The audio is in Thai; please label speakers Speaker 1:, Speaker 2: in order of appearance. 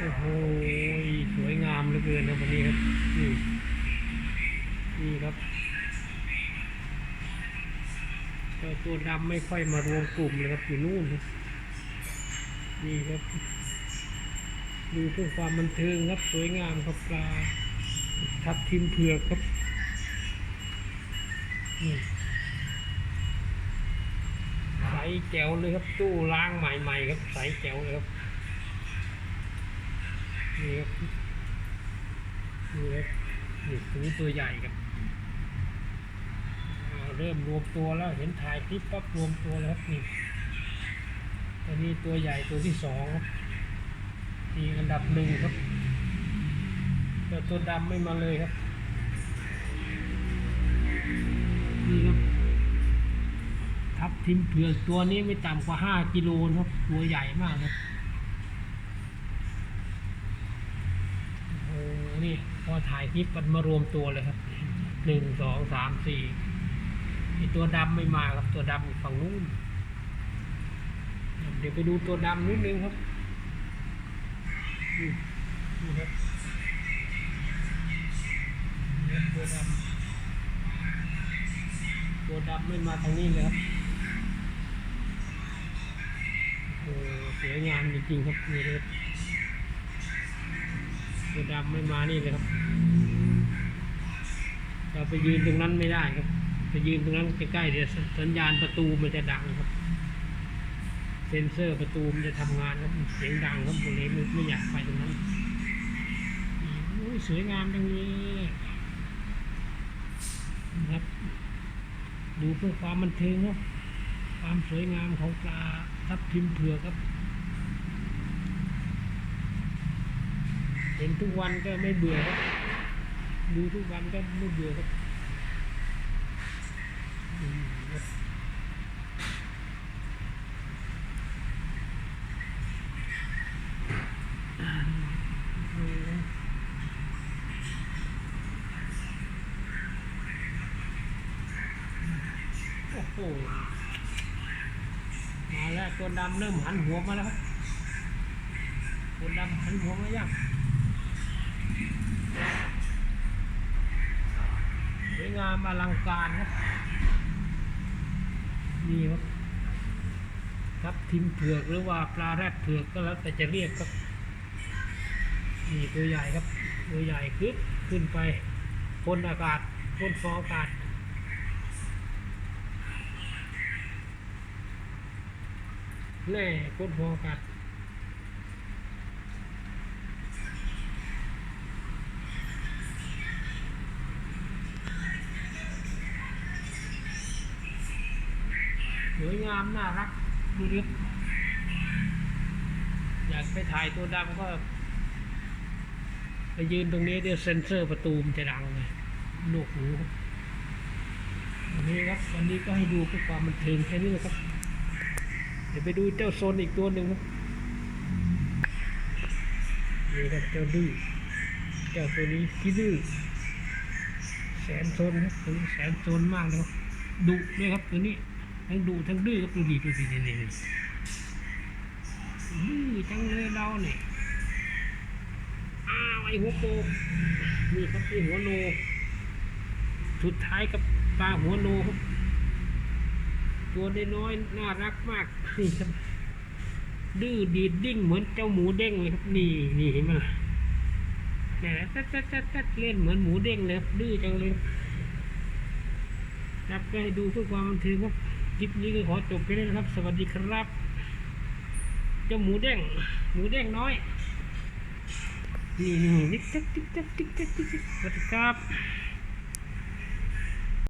Speaker 1: โอ้โหสวยงามเหลือเกินนะวันนี้ครับนี่นี่ครับเจ้าตัวดำไม่ค่อยมารวมกลุ่มเลยครับอยู่นู่นนี่ครับดูเพื่อความบันเทิงครับสวยงามครับปลาทับทิมเผือกครับนี่ใสแจ๋วเลยครับตู้ล้างใหม่ๆครับใสแจ๋วเลยครับ นี่ครับนี่ครับนี่ตัวตัวใหญ่ครับเริ่มรวมตัวแล้วเห็นถ่ายคลิปปั๊บรวมตัวแล้วครับนี่ตัวนี้ตัวใหญ่ตัวที่สองครับนี่อันดับหนึ่งครับแต่ตัวดำไม่มาเลยครับนี่ครับทับทิมเผือกตัวนี้ไม่ต่ำกว่าห้ากิโลครับ ตัวใหญ่มากครับ โอ้โหนี่ พอถ่ายคลิปมันมารวมตัวเลยครับหนึ่งสองสามสี่ไอตัวดำไม่มาครับตัวดำฝั่งนู้นเดี๋ยวไปดูตัวดำนิดนึงครับนี่นี่ครับตัวดำตัวดำไม่มาทางนี้เลยครับโอ้โหสวยงามจริงๆครับนี่เลย ตัวดำไม่มานี่เลยครับ เราไปยืนตรงนั้นไม่ได้ครับ ไปยืนตรงนั้นใกล้ๆเดี๋ยวสัญญาณประตูมันจะดังครับ เซ็นเซอร์ประตูมันจะทำงานครับเสียงดังครับผมเลยไม่อยากไปตรงนั้นโอ้ยสวยงามจังเลยนะครับ ดูเพื่อความบันเทิงครับความสวยงามของปลาทับทิมเผือกครับ เห็นทุกวันก็ไม่เบื่อครับดูทุกวันก็ไม่เบื่อครับโอ้โหมาแล้วตัวดำเริ่มหันหัวมาแล้วครับตัวดำหันหัวมายัง สวยงามอลังการครับนี่ครับครับทิมเผือกหรือว่าปลาแรดเผือกก็แล้วแต่จะเรียกครับนี่ตัวใหญ่ครับ ตัวใหญ่ขึ้นขึ้นไปพ่นอากาศพ่นฟองอากาศแน่พ่นฟองอากาศ สวยงามน่ารักดูดิอยากไปถ่ายตัวดำก็ ไปยืนตรงนี้เดี๋ยวเซ็นเซอร์ประตูมันจะดังเลยลูกหูวันนี้ครับวันนี้ก็ให้ดูเพื่อความบันเทิงแค่นี้นะครับ เดี๋ยวไปดูเจ้าโซนอีกตัวหนึ่งครับนี่ครับเจ้าดื้อเจ้าตัวนี้ที่ดื้อแสนโซนครับตัวนี้แสนโซนมากเลยครับดุด้วยครับตัวนี้ ทั้งดุทั้งดื้อครับดูดีดูดีนี่นี่นี่ดื้อจังเลยเราเนี่ยอ้าวไอหัวโปกนี่ครับไอหัวโนสุดท้ายกับปลาหัวโนครับตัวน้อยน่ารักมากนี่ครับดื้อดีดดิ้งเหมือนเจ้าหมูเด้งเลยครับนี่นี่เห็นไหมล่ะเนี่ยตัดตัดตัดตัดเล่นเหมือนหมูเด้งเลยดื้อจังเลยครับก็ให้ดูเพื่อความบันเทิงครับ คลิปนี้ก็ขอจบไปเลยนะครับ สวัสดีครับ เจ้าหมูแดงหมูแดงน้อย นี่นี่ติ๊กติ๊กติ๊กติ๊กติ๊กติ๊กติ๊กสวัสดีครับ